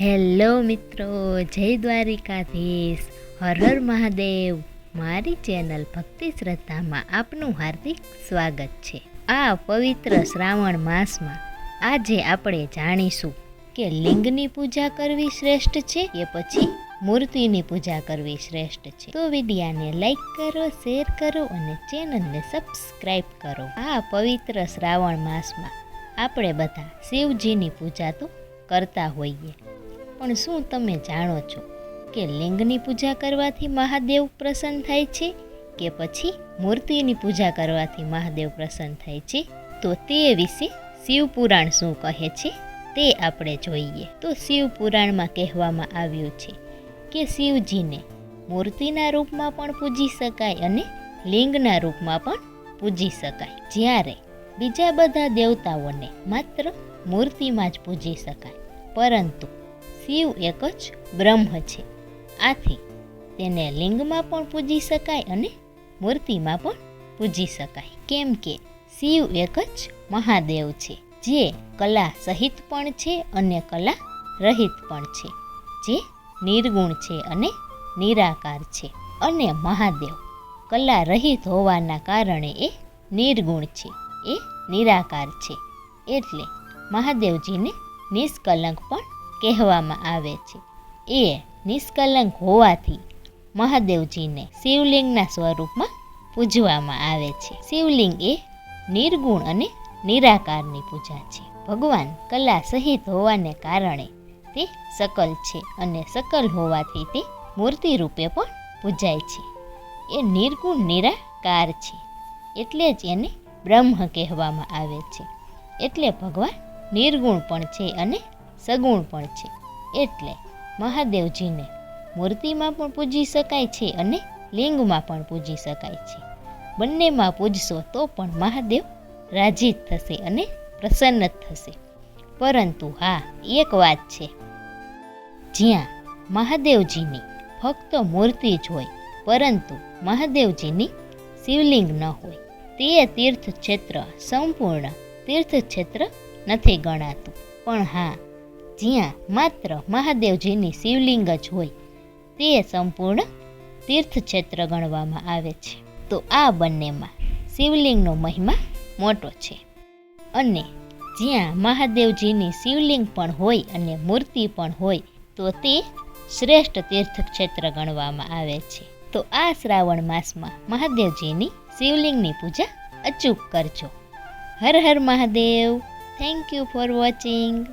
Hello મિત્રો, જય દ્વારિકાધીશ. હર હર મહાદેવ, મારી ચેનલ ભક્તિ શ્રદ્ધામાં આપનું હાર્દિક સ્વાગત છે. આ પવિત્ર શ્રાવણ માસમાં આજે આપણે જાણીશું કે લિંગની પૂજા કરવી શ્રેષ્ઠ છે કે પછી મૂર્તિની પૂજા કરવી શ્રેષ્ઠ છે. તો વિડિયાને લાઈક કરો, શેર કરો અને ચેનલને સબસ્ક્રાઈબ કરો. આ પવિત્ર શ્રાવણ માસમાં આપણે બધા શિવજીની પૂજા તો કરતા હોઈએ. પણ શું તમે જાણો છો કે લિંગની પૂજા કરવાથી મહાદેવ પ્રસન્ન થાય છે કે પછી મૂર્તિની પૂજા કરવાથી મહાદેવ પ્રસન્ન થાય છે? તો તે વિશે શિવપુરાણ શું કહે છે તે આપણે જોઈએ. તો શિવપુરાણમાં કહેવામાં આવ્યું છે કે શિવજીને મૂર્તિના રૂપમાં પણ પૂજી શકાય અને લિંગના રૂપમાં પણ પૂજી શકાય. જ્યારે બીજા બધા દેવતાઓને માત્ર મૂર્તિમાં જ પૂજી શકાય. પરંતુ શિવ એક જ બ્રહ્મ છે. આથી તેને લિંગમાં પણ પૂજી શકાય અને મૂર્તિમાં પણ પૂજી શકાય. કેમ કે શિવ એક જ મહાદેવ છે, જે કલા સહિત પણ છે અને કલા રહિત પણ છે, જે નિર્ગુણ છે અને નિરાકાર છે. અને મહાદેવ કલા રહિત હોવાના કારણે એ નિર્ગુણ છે, એ નિરાકાર છે. એટલે મહાદેવજીને નિષ્કલંક પણ કહેવામાં આવે છે. એ નિષ્કલંક હોવાથી મહાદેવજીને શિવલિંગના સ્વરૂપમાં પૂજવામાં આવે છે. શિવલિંગ એ નિર્ગુણ અને નિરાકારની પૂજા છે. ભગવાન કલા સહિત હોવાને કારણે તે સકલ છે અને સકલ હોવાથી તે મૂર્તિ રૂપે પણ પૂજાય છે. એ નિર્ગુણ નિરાકાર છે એટલે જ એને બ્રહ્મ કહેવામાં આવે છે. એટલે ભગવાન નિર્ગુણ પણ છે અને સગુણ પણ છે. એટલે મહાદેવજીને મૂર્તિમાં પણ પૂજી શકાય છે અને લિંગમાં પણ પૂજી શકાય છે. બંનેમાં પૂજશો તો પણ મહાદેવ રાજી થશે અને પ્રસન્ન થશે. પરંતુ હા, એક વાત છે. જ્યાં મહાદેવજીની ફક્ત મૂર્તિ જ હોય, પરંતુ મહાદેવજીની શિવલિંગ ન હોય, તે તીર્થક્ષેત્ર સંપૂર્ણ તીર્થક્ષેત્ર નથી ગણાતું. પણ હા જ્યાં માત્ર મહાદેવજીની શિવલિંગ જ હોય, તે સંપૂર્ણ તીર્થક્ષેત્ર ગણવામાં આવે છે. તો આ બંનેમાં શિવલિંગનો મહિમા મોટો છે અને જ્યાં મહાદેવજીની શિવલિંગ પણ હોય અને મૂર્તિ પણ હોય, તો તે શ્રેષ્ઠ તીર્થક્ષેત્ર ગણવામાં આવે છે. તો આ શ્રાવણ માસમાં મહાદેવજીની શિવલિંગની પૂજા અચૂક કરજો. Har Har Mahadev. Thank you for watching